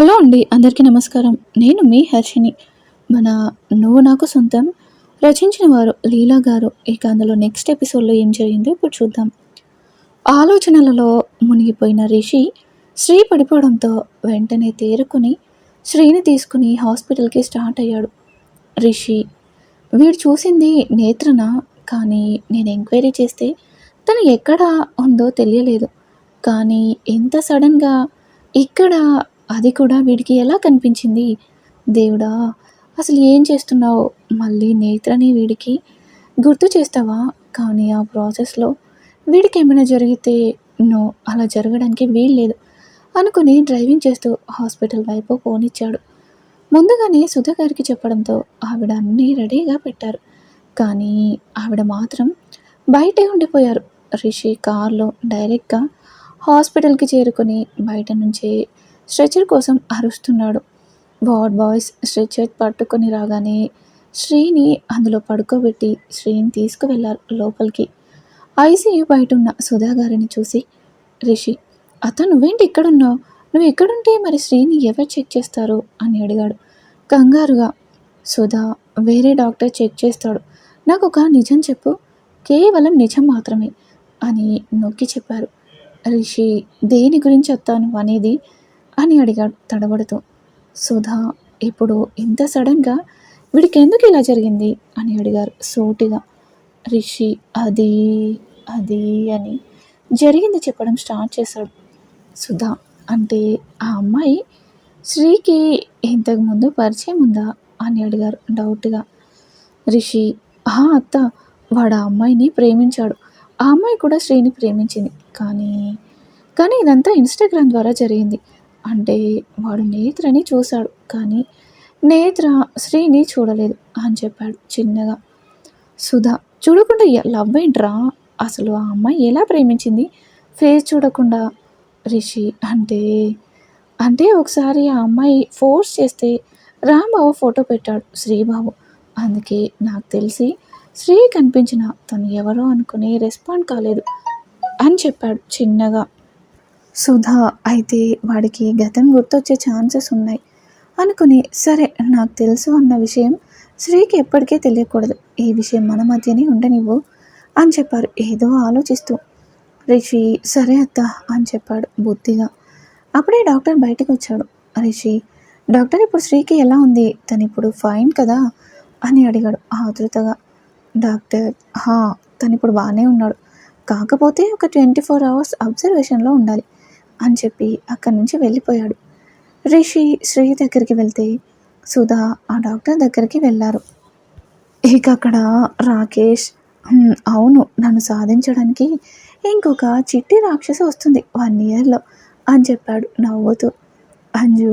Hello అండి అందరికీ నమస్కారం. నేను మీ హర్షిని మన నువ్వు నాకు సొంతం రచించిన వారు లీలా గారు. ఇక అందులో నెక్స్ట్ ఎపిసోడ్లో ఏం జరిగిందో ఇప్పుడు చూద్దాం. ఆలోచనలలో మునిగిపోయిన రిషి శ్రీ పడిపోవడంతో వెంటనే తేరుకుని శ్రీని తీసుకుని హాస్పిటల్కి స్టార్ట్ అయ్యాడు. రిషి వీడు చూసింది నేత్రన? కానీ నేను ఎంక్వైరీ చేస్తే తను ఎక్కడ ఉందో తెలియలేదు. కానీ ఎంత సడన్గా ఇక్కడ అది కూడా వీడికి ఎలా కనిపించింది? దేవుడా అసలు ఏం చేస్తున్నావు? మళ్ళీ నేత్రని వీడికి గుర్తు చేస్తావా? కానీ ఆ ప్రాసెస్లో వీడికి ఏమైనా జరిగితే నో అలా జరగడానికి వీల్లేదు అనుకుని డ్రైవింగ్ చేస్తూ హాస్పిటల్ వైపు పోనిచ్చాడు. ముందుగానే సుధా గారికి చెప్పడంతో ఆవిడ అన్నీ రెడీగా పెట్టారు. కానీ ఆవిడ మాత్రం బయటే ఉండిపోయారు. రిషి కార్లో డైరెక్ట్గా హాస్పిటల్కి చేరుకొని బయట నుంచే స్ట్రెచర్ కోసం అరుస్తున్నాడు. వార్డ్ బాయ్స్ స్ట్రెచర్ పట్టుకొని రాగానే శ్రీని అందులో పడుకోబెట్టి శ్రీని తీసుకువెళ్ళారు లోపలికి. ఐసీయూ బయట ఉన్న సుధా గారిని చూసి రిషి అతను నువ్వేంటి ఇక్కడున్నావు? నువ్వు ఎక్కడుంటే మరి శ్రీని ఎవరు చెక్ చేస్తారు? అని అడిగాడు. కంగారుగా సుధా వేరే డాక్టర్ చెక్ చేస్తాడు. నాకు ఒక నిజం చెప్పు. కేవలం నిజం మాత్రమే అని నొక్కి చెప్పారు. రిషి దేని గురించి వస్తాను? అనేది అని అడిగాడు తడబడుతూ. సుధా ఇప్పుడు ఇంత సడన్గా వీడికి ఎందుకు ఇలా జరిగింది? అని అడిగారు సోటిగా. రిషి అది అది అని జరిగింది చెప్పడం స్టార్ట్ చేశాడు. సుధా అంటే ఆ అమ్మాయి శ్రీకి ఇంతకుముందు పరిచయం ఉందా? అని అడిగారు డౌట్గా. రిషి ఆ అత్త వాడు ఆ అమ్మాయిని ప్రేమించాడు. ఆ అమ్మాయి కూడా శ్రీని ప్రేమించింది. కానీ కానీ ఇదంతా ఇన్స్టాగ్రామ్ ద్వారా జరిగింది. అంటే వాడు నేత్రని చూశాడు కానీ నేత్ర శ్రీని చూడలేదు అని చెప్పాడు చిన్నగా. సుధా చూడకుండా లవ్ ఏంట్రా? అసలు ఆ అమ్మాయి ఎలా ప్రేమించింది? ఫేస్ చూడకుండా రిషి అంటే అంటే ఒకసారి ఆ అమ్మాయి ఫోర్స్ చేస్తే రాంబాబు ఫోటో పెట్టాడు శ్రీబాబు. అందుకే నాకు తెలిసి శ్రీ కనిపించిన తను ఎవరో అనుకుని రెస్పాండ్ కాలేదు అని చెప్పాడు చిన్నగా. సుధా అయితే వాడికి గతం గుర్తొచ్చే ఛాన్సెస్ ఉన్నాయి. అనుకుని సరే నాకు తెలుసు అన్న విషయం శ్రీకి ఎప్పటికీ తెలియకూడదు. ఈ విషయం మన మధ్యనే ఉండనివ్వు అని చెప్పారు. ఏదో ఆలోచిస్తూ. రిషి సరే అత్త అని చెప్పాడు బుద్ధిగా. అప్పుడే డాక్టర్ బయటకు వచ్చాడు. రిషి డాక్టర్ ఇప్పుడు శ్రీకి ఎలా ఉంది? తను ఇప్పుడు ఫైన్ కదా? అని అడిగాడు ఆతృతగా. డాక్టర్ హా తను ఇప్పుడు బాగానే ఉన్నాడు. కాకపోతే ఒక ట్వంటీ ఫోర్ అవర్స్ అబ్జర్వేషన్లో ఉండాలి. అని చెప్పి అక్కడి నుంచి వెళ్ళిపోయాడు. రిషి శ్రీ దగ్గరికి వెళ్తే సుధా ఆ డాక్టర్ దగ్గరికి వెళ్ళారు. ఇక అక్కడ రాకేష్ అవును నన్ను సాధించడానికి ఇంకొక చిట్టి రాక్షసి వస్తుంది వన్ ఇయర్లో అని చెప్పాడు నవ్వుతూ. అంజు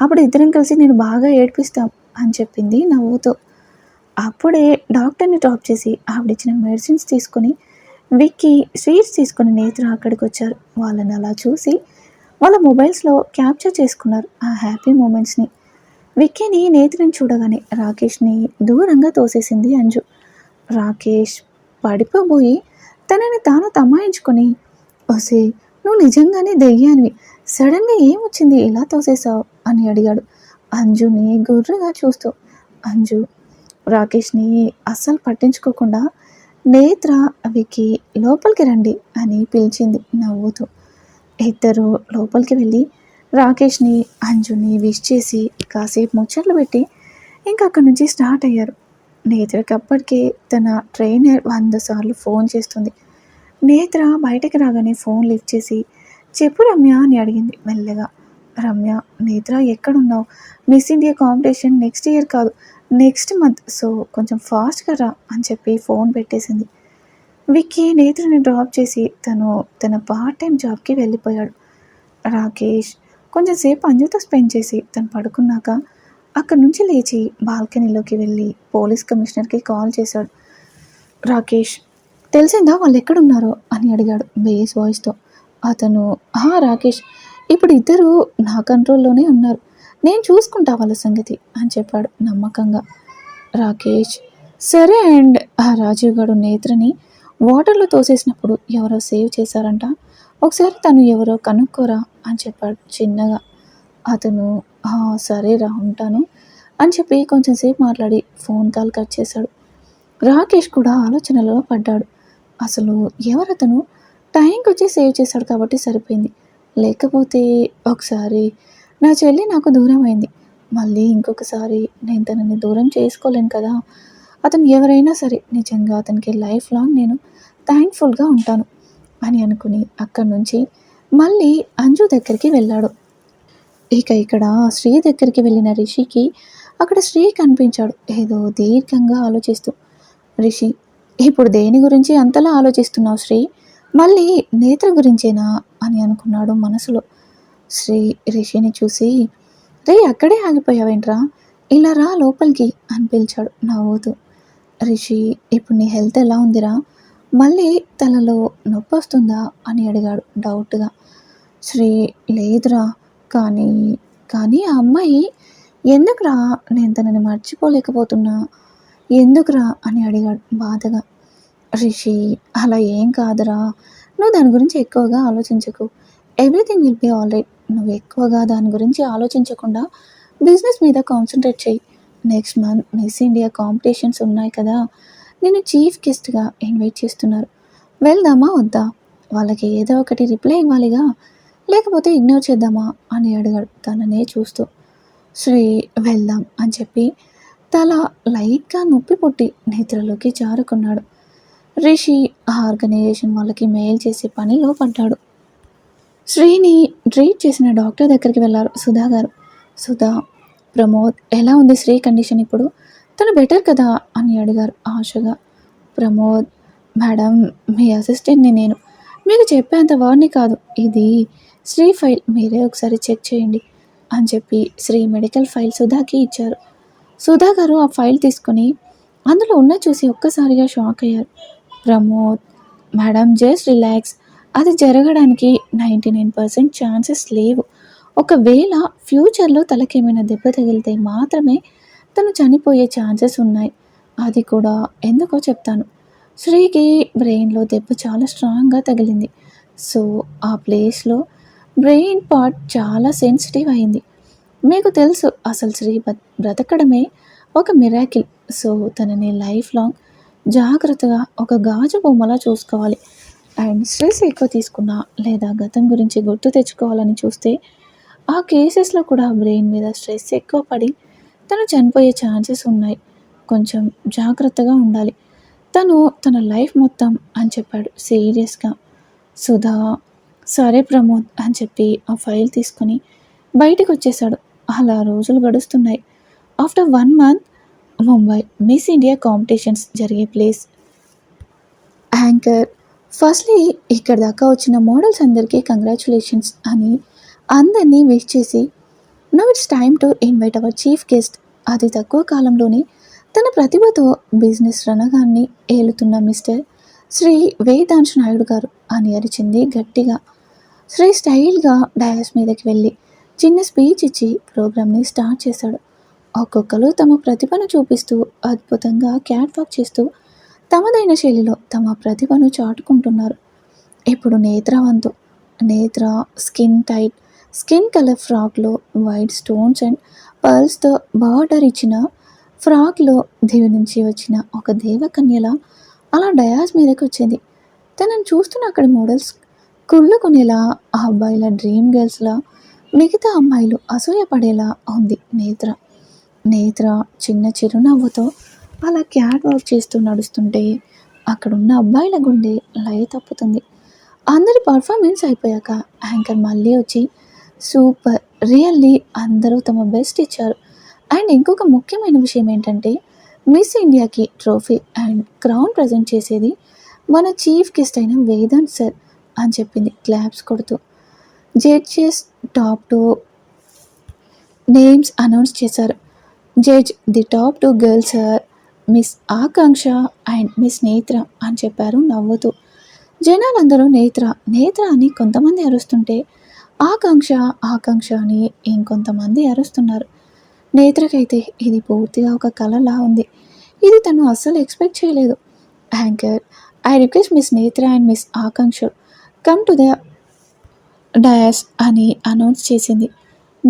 అప్పుడు ఇద్దరం కలిసి నేను బాగా ఏడ్పిస్తాం అని చెప్పింది నవ్వుతూ. అప్పుడే డాక్టర్ని డ్రాప్ చేసి ఆవిడిచ్చిన మెడిసిన్స్ తీసుకుని విక్కీ స్వీట్స్ తీసుకుని నేత్ర అక్కడికి వచ్చారు. వాళ్ళని అలా చూసి వాళ్ళ మొబైల్స్లో క్యాప్చర్ చేసుకున్నారు ఆ హ్యాపీ మూమెంట్స్ని విక్కీని నేత్రని చూడగానే రాకేష్ని దూరంగా తోసేసింది అంజు. రాకేష్ పడిపోబోయి తనని తాను తమాయించుకొని ఒసే నువ్వు నిజంగానే దెయ్యానివి. సడన్గా ఏమొచ్చింది ఇలా తోసేసావు? అని అడిగాడు. అంజుని గుర్రగా చూస్తూ అంజు రాకేష్ని అస్సలు పట్టించుకోకుండా నేత్ర వికి లోపలికి రండి అని పిలిచింది నవ్వుతూ. ఇద్దరు లోపలికి వెళ్ళి రాకేష్ని అంజుని విష్ చేసి కాసేపు ముచ్చట్లు పెట్టి ఇంకా అక్కడి నుంచి స్టార్ట్ అయ్యారు. నేత్రకి అప్పటికే తన ట్రైనర్ వంద సార్లు ఫోన్ చేస్తుంది. నేత్ర బయటకు రాగానే ఫోన్ లిఫ్ట్ చేసి చెప్పు రమ్య అని అడిగింది మెల్లగా. రమ్య నేత్ర ఎక్కడున్నావు? Miss India competition next year కాదు నెక్స్ట్ మంత్. సో కొంచెం ఫాస్ట్గా రా అని చెప్పి ఫోన్ పెట్టేసింది. విక్కీ నేత్రని డ్రాప్ చేసి తను తన పార్ట్ టైం జాబ్కి వెళ్ళిపోయాడు. రాకేష్ కొంచెం సేపు అంజుతో స్పెండ్ చేసి తను పడుకున్నాక అక్కడి నుంచి లేచి బాల్కనీలోకి వెళ్ళి పోలీస్ కమిషనర్కి కాల్ చేశాడు. రాకేష్ తెలిసిందా వాళ్ళు ఎక్కడున్నారో? అని అడిగాడు బేస్ వాయిస్తో. అతను హా రాకేష్ ఇప్పుడు ఇద్దరు నా కంట్రోల్లోనే ఉన్నారు. నేను చూసుకుంటా వాళ్ళ సంగతి అని చెప్పాడు నమ్మకంగా రాకేష్. సరే అండ్ ఆ రాజీవ్ గారు నేత్రని వాటర్లో తోసేసినప్పుడు ఎవరో సేవ్ చేశారంట. ఒకసారి తను ఎవరో కనుక్కోరా అని చెప్పాడు చిన్నగా. అతను సరేరా ఉంటాను అని చెప్పి కొంచెంసేపు మాట్లాడి ఫోన్ కాల్ కట్ చేశాడు. రాకేష్ కూడా ఆలోచనలో పడ్డాడు. అసలు ఎవరతను? టైంకి వచ్చి సేవ్ చేశాడు కాబట్టి సరిపోయింది. లేకపోతే ఒకసారి నా చెల్లి నాకు దూరం అయింది మళ్ళీ ఇంకొకసారి నేను తనని దూరం చేసుకోలేను కదా. అతను ఎవరైనా సరే నిజంగా అతనికి లైఫ్ లాంగ్ నేను థ్యాంక్ఫుల్గా ఉంటాను అని అనుకుని అక్కడి నుంచి మళ్ళీ అంజు దగ్గరికి వెళ్ళాడు. ఇక ఇక్కడ శ్రీ దగ్గరికి వెళ్ళిన రిషికి అక్కడ శ్రీ కనిపించాడు. ఏదో దీర్ఘంగా ఆలోచిస్తూ రిషి ఇప్పుడు దేని గురించి అంతలా ఆలోచిస్తున్నావు శ్రీ? మళ్ళీ నేత్ర గురించేనా అని అనుకున్నాడు మనసులో. శ్రీ రిషిని చూసి రే అక్కడే ఆగిపోయావేంట్రా? ఇలా రా లోపలికి అని పిలిచాడు నవ్వుతూ. రిషి ఇప్పుడు నీ హెల్త్ ఎలా ఉందిరా? మళ్ళీ తలలో నొప్పి వస్తుందా అని అడిగాడు డౌట్గా. శ్రీ లేదురా కానీ కానీ ఆ అమ్మాయి ఎందుకురా నేను తనని మర్చిపోలేకపోతున్నా? ఎందుకురా అని అడిగాడు బాధగా. రిషి అలా ఏం కాదురా. నువ్వు దాని గురించి ఎక్కువగా ఆలోచించకు. Everything will be all right. నువ్వు ఎక్కువగా దాని గురించి ఆలోచించకుండా బిజినెస్ మీద కాన్సన్ట్రేట్ చేయి. Next month miss India competitions ఉన్నాయి కదా. నేను చీఫ్ గెస్ట్గా ఇన్వైట్ చేస్తున్నారు. వెళ్దామా వద్దా? వాళ్ళకి ఏదో ఒకటి రిప్లై ఇవ్వాలిగా. లేకపోతే ఇగ్నోర్ చేద్దామా? అని అడిగాడు తననే చూస్తూ. శ్రీ వెళ్దాం అని చెప్పి తల లైట్గా నొప్పి పుట్టి నిద్రలోకి జారుకున్నాడు. రిషి ఆ ఆర్గనైజేషన్ వాళ్ళకి మెయిల్ చేసే పనిలో పడ్డాడు. శ్రీని ట్రీట్ చేసిన డాక్టర్ దగ్గరికి వెళ్ళారు సుధా గారు. సుధా ప్రమోద్ ఎలా ఉంది శ్రీ కండిషన్ ఇప్పుడు? తను బెటర్ కదా? అని అడిగారు ఆశగా. ప్రమోద్ మేడం మీ అసిస్టెంట్ని నేను. మీకు చెప్పేంత వాడిని కాదు. ఇది శ్రీ ఫైల్ మీరే ఒకసారి చెక్ చేయండి అని చెప్పి శ్రీ మెడికల్ ఫైల్ సుధాకి ఇచ్చారు. సుధా గారు ఆ ఫైల్ తీసుకొని అందులో ఉన్న చూసి ఒక్కసారిగా షాక్ అయ్యారు. ప్రమోద్. Madam just relax. అది జరగడానికి నైంటీ నైన్ పర్సెంట్ ఛాన్సెస్ లేవు. ఒకవేళ ఫ్యూచర్లో తలకేమైనా దెబ్బ తగిలితే మాత్రమే తను చనిపోయే ఛాన్సెస్ ఉన్నాయి. అది కూడా ఎందుకో చెప్తాను. శ్రీకి బ్రెయిన్లో దెబ్బ చాలా స్ట్రాంగ్గా తగిలింది. సో ఆ ప్లేస్లో బ్రెయిన్ పార్ట్ చాలా సెన్సిటివ్ అయింది. మీకు తెలుసు అసలు శ్రీ బ్రతకడమే ఒక మిరాకిల్. సో తనని లైఫ్ లాంగ్ జాగ్రత్తగా ఒక గాజు బొమ్మలా చూసుకోవాలి. అండ్ స్ట్రెస్ ఎక్కువ తీసుకున్నా లేదా గతం గురించి గుర్తు తెచ్చుకోవాలని చూస్తే ఆ కేసెస్లో కూడా బ్రెయిన్ మీద స్ట్రెస్ ఎక్కువ పడి తను చనిపోయే ఛాన్సెస్ ఉన్నాయి. కొంచెం జాగ్రత్తగా ఉండాలి. తను తన లైఫ్ మొత్తం అని చెప్పాడు. సీరియస్గా. సుధా సరే ప్రమోద్ అని చెప్పి ఆ ఫైల్ తీసుకొని బయటకు వచ్చేసాడు అలా రోజులు గడుస్తున్నాయి. After one month Mumbai miss India competitions జరిగే ప్లేస్. యాంకర్. ఫస్ట్లీ ఇక్కడ దాకా వచ్చిన మోడల్స్ అందరికీ కంగ్రాచులేషన్స్ అని అందరినీ విష్ చేసి no it's time to invite our chief guest అతి తక్కువ కాలంలోనే తన ప్రతిభతో బిజినెస్ రణగాన్ని ఏలుతున్న మిస్టర్ శ్రీ వేదాంశ్ నాయుడు గారు అని అరిచింది గట్టిగా. శ్రీ స్టైల్గా డయాస్ మీదకి వెళ్ళి చిన్న స్పీచ్ ఇచ్చి ప్రోగ్రామ్ని స్టార్ట్ చేశాడు. ఒక్కొక్కరు తమ ప్రతిభను చూపిస్తూ అద్భుతంగా క్యాట్ వాక్ చేస్తూ తమదైన శైలిలో తమ ప్రతిభను చాటుకుంటున్నారు. ఇప్పుడు నేత్రవంతు Netra skin tight skin colour ఫ్రాక్లో white stones and పర్ల్స్తో బార్డర్ ఇచ్చిన ఫ్రాక్లో దేవి నుంచి వచ్చిన ఒక దేవకన్యల అలా డయాస్ మీదకి వచ్చింది. తనని చూస్తున్న అక్కడ మోడల్స్ కుళ్ళుకునేలా ఆ అబ్బాయిల డ్రీమ్ గర్ల్స్లా మిగతా అమ్మాయిలు అసూయపడేలా ఉంది నేత్ర. నేత్ర చిన్న చిరునవ్వుతో అలా క్యాట్ వాక్ చేస్తూ నడుస్తుంటే అక్కడున్న అబ్బాయిల గుండె లయ తప్పుతుంది. అందరి పర్ఫార్మెన్స్ అయిపోయాక యాంకర్ మళ్ళీ వచ్చి సూపర్ రియల్లీ అందరూ తమ బెస్ట్ ఇచ్చారు. అండ్ ఇంకొక ముఖ్యమైన విషయం ఏంటంటే మిస్ ఇండియాకి ట్రోఫీ అండ్ క్రౌన్ ప్రజెంట్ చేసేది మన చీఫ్ గెస్ట్ అయిన వేదాంత్ సార్ అని చెప్పింది క్లాప్స్ కొడుతూ. Judges top two names announce చేశారు. Judge the top two girls are miss Akanksha and miss Netra అని చెప్పారు నవ్వుతూ. జనాలందరూ నేత్ర నేత్ర అని కొంతమంది అరుస్తుంటే ఆకాంక్ష ఆకాంక్ష అని ఇంకొంతమంది అరుస్తున్నారు. నేత్రకైతే ఇది పూర్తిగా ఒక కళలా ఉంది. ఇది తను అస్సలు ఎక్స్పెక్ట్ చేయలేదు. Anchor I request miss Netra and miss Akanksha come to the dais అని అనౌన్స్ చేసింది.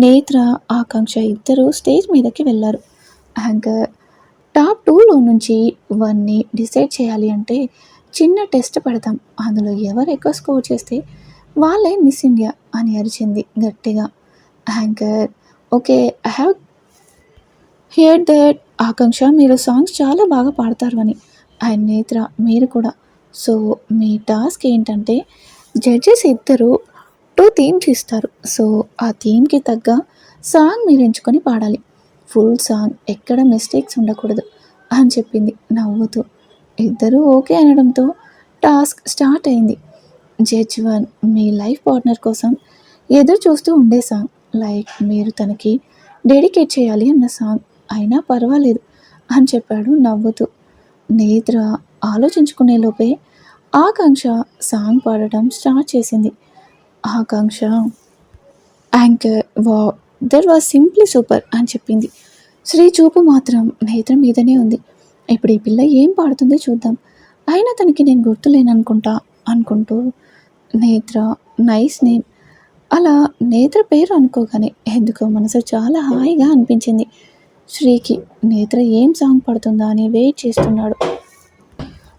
నేత్ర ఆకాంక్ష ఇద్దరు స్టేజ్ మీదకి వెళ్ళారు. యాంకర్ టాప్ టూలో నుంచి వన్ని డిసైడ్ చేయాలి అంటే చిన్న టెస్ట్ పెడతాం. అందులో ఎవరు ఎక్కువ స్కోర్ చేస్తే వాళ్ళే మిస్ ఇండియా అని అరిచింది గట్టిగా. Anchor okay I have hear that Akanksha మీరు సాంగ్స్ చాలా బాగా పాడతారు అని. అండ్ నేత్ర మీరు కూడా. సో మీ టాస్క్ ఏంటంటే జడ్జెస్ ఇద్దరు టూ థీమ్స్ ఇస్తారు సో ఆ థీమ్కి తగ్గ సాంగ్ మీరు ఎంచుకొని పాడాలి. ఫుల్ సాంగ్ ఎక్కడ మిస్టేక్స్ ఉండకూడదు అని చెప్పింది నవ్వుతూ. ఇద్దరూ ఓకే అనడంతో టాస్క్ స్టార్ట్ అయింది. జడ్జ్ వన్ మీ లైఫ్ పార్ట్నర్ కోసం ఎదురు చూస్తూ ఉండే సాంగ్. లైక్ మీరు తనకి డెడికేట్ చేయాలి అన్న సాంగ్. అయినా పర్వాలేదు అని చెప్పాడు నవ్వుతూ. నేత్ర ఆలోచించుకునే లోపే ఆకాంక్ష సాంగ్ పాడటం స్టార్ట్ చేసింది. ఆకాంక్ష. Anchor wow there was simply super అని చెప్పింది. శ్రీ చూపు మాత్రం నేత్ర మీదనే ఉంది. ఇప్పుడు ఈ పిల్ల ఏం పాడుతుందో చూద్దాం. అయినా తనకి నేను గుర్తులేననుకుంటా అనుకుంటూ నేత్ర నైస్ నేమ్. అలా నేత్ర పేరు అనుకోగానే ఎందుకో మనసు చాలా హాయిగా అనిపించింది. శ్రీకి నేత్ర ఏం సాంగ్ పడుతుందా అని వెయిట్ చేస్తున్నాడు.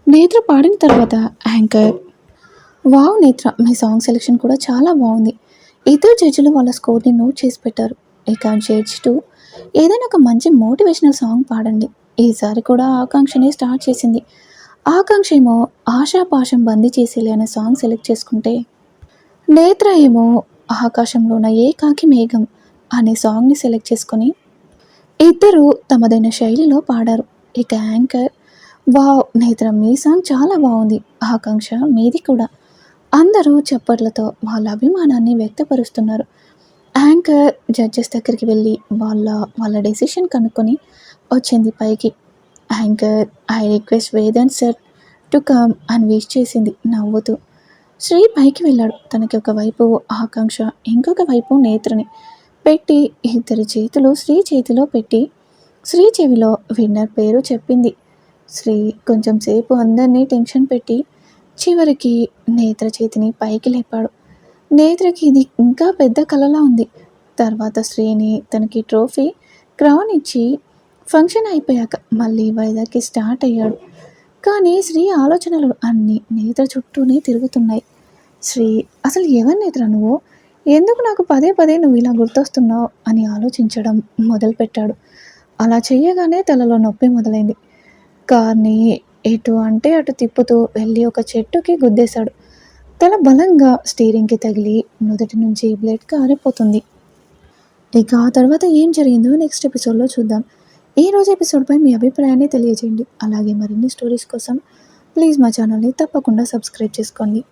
నేత్ర పాడిన తర్వాత యాంకర్ వావ్ నేత్ర మీ సాంగ్ సెలెక్షన్ కూడా చాలా బాగుంది. ఇద్దరు జడ్జిలు వాళ్ళ స్కోర్ని నోట్ చేసి పెట్టారు. ఇక జడ్జ్ టూ ఏదైనా ఒక మంచి మోటివేషనల్ సాంగ్ పాడండి. ఈసారి కూడా ఆకాంక్షనే స్టార్ట్ చేసింది. ఆకాంక్ష ఏమో ఆశాపాశం బందీ చేసేలే అనే సాంగ్ సెలెక్ట్ చేసుకుంటే నేత్ర ఏమో ఆకాశంలోన ఏకాకి మేఘం అనే సాంగ్ని సెలెక్ట్ చేసుకొని ఇద్దరు తమదైన శైలిలో పాడారు. ఇక యాంకర్ వావ్ నేత్ర మీ సాంగ్ చాలా బాగుంది. ఆకాంక్ష మీది కూడా. అందరూ చప్పట్లతో వాళ్ళ అభిమానాన్ని వ్యక్తపరుస్తున్నారు. యాంకర్ జడ్జెస్ దగ్గరికి వెళ్ళి వాళ్ళ వాళ్ళ డెసిషన్ కనుక్కొని వచ్చింది పైకి. Anchor I request Vedan sir to come అని విష్ చేసింది. నవ్వుతూ శ్రీ పైకి వెళ్ళాడు. తనకి ఒకవైపు ఆకాంక్ష ఇంకొక వైపు నేత్రని పెట్టి ఇద్దరి చేతులు శ్రీ చేతిలో పెట్టి శ్రీ చెవిలో విన్నర్ పేరు చెప్పింది. శ్రీ కొంచెం సేపు అందరినీ టెన్షన్ పెట్టి చివరికి నేత్ర చేతిని పైకి లేపాడు. నేత్రకి ఇది ఇంకా పెద్ద కలలా ఉంది. తర్వాత శ్రీని తనకి ట్రోఫీ క్రౌన్ ఇచ్చి ఫంక్షన్ అయిపోయాక మళ్ళీ వైజాగ్కి స్టార్ట్ అయ్యాడు. కానీ శ్రీ ఆలోచనలు అన్నీ నేత్ర చుట్టూనే తిరుగుతున్నాయి. శ్రీ అసలు ఎవరి నేత్ర నువ్వు? ఎందుకు నాకు పదే పదే నువ్వు ఇలా గుర్తొస్తున్నావు? అని ఆలోచించడం మొదలుపెట్టాడు. అలా చేయగానే తలలో నొప్పి మొదలైంది. కార్ని ఎటు అంటే అటు తిప్పుతూ వెళ్ళి ఒక చెట్టుకి గుద్దేశాడు. తల బలంగా స్టీరింగ్కి తగిలి నుదుటి నుంచి బ్లేడ్ కారిపోతుంది. ఇక ఆ తర్వాత ఏం జరిగిందో నెక్స్ట్ ఎపిసోడ్లో చూద్దాం. ఈ రోజు ఎపిసోడ్పై మీ అభిప్రాయాన్ని తెలియజేయండి. అలాగే మరిన్ని స్టోరీస్ కోసం ప్లీజ్ మా ఛానల్ని తప్పకుండా సబ్స్క్రైబ్ చేసుకోండి.